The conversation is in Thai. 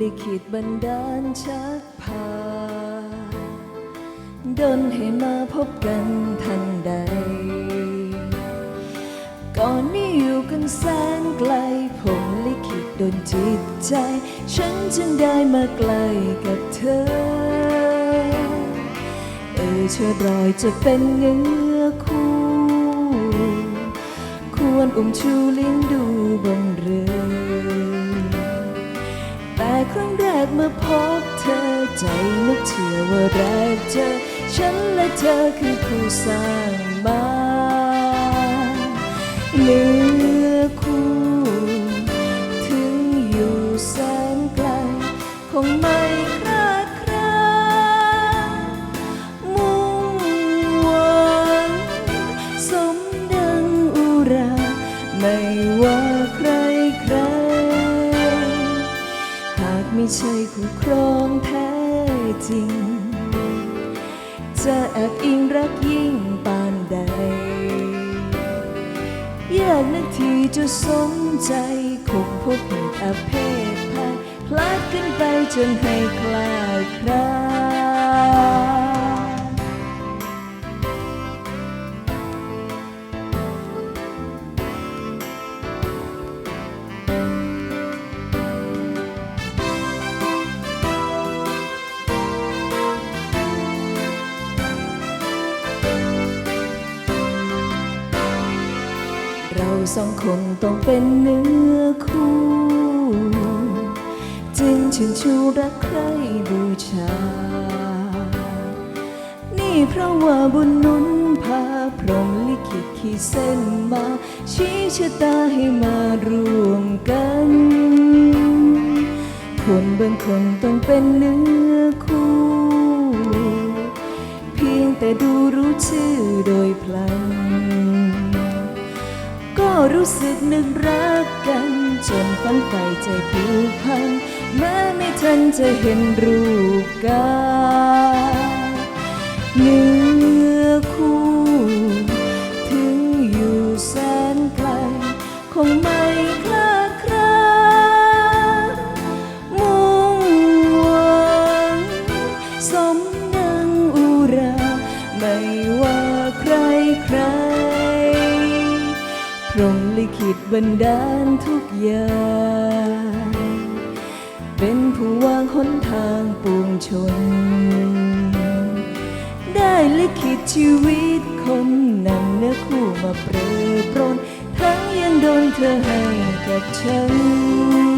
ลิขิตบันดาลชักพาดนให้มาพบกันทันใด ก่อนนี้อยู่กันแสนไกล ผมลิขิตดนจิตใจ ฉันจึงได้มาใกล้กับเธอ เออเชิดรอยจะเป็นเงื้อคู่ ควรอุ้มชูเลี้ยงดูบน ครั้งแรกเมื่อพบเธอใจนึกเชื่อว่าแรกเจอ ฉันและเธอคือคู่สร้างมาเนื้อคู่ ถึงอยู่แสนไกลคงไม่ ไม่ใช่คู่ครองแท้จริง จะแอบอิงรักยิ่งปานใดยากนาทีจะสมใจคงพบเหตุอาเพศภัยพลาดกันไปจนให้คลาดคลา เราสองคนต้องเป็นเนื้อคู่ จึงชื่นชูรักใครบูชา นี่เพราะว่าบุญนุนพาพรหมลิขิตขีดเส้นมา ชี้ชะตาให้มารวมกัน คนบางคนต้องเป็นเนื้อคู่ เพียงแต่ดูรู้ชื่อโดยพลัน รู้สึกนึกรักกัน จนฝันใฝ่ใจผูกพัน แม้ไม่ทันจะเห็นรูปกายเนื้อคู่ ถึงอยู่แสนไกลคงไม่ มลิขิตบันดาลทุกอย่าง เป็นผู้วางหนทางปวงชน ได้ลิขิตชีวิตคนนำเนื้อคู่มาเปรยปรน ทั้งยังโดนเธอให้กับฉัน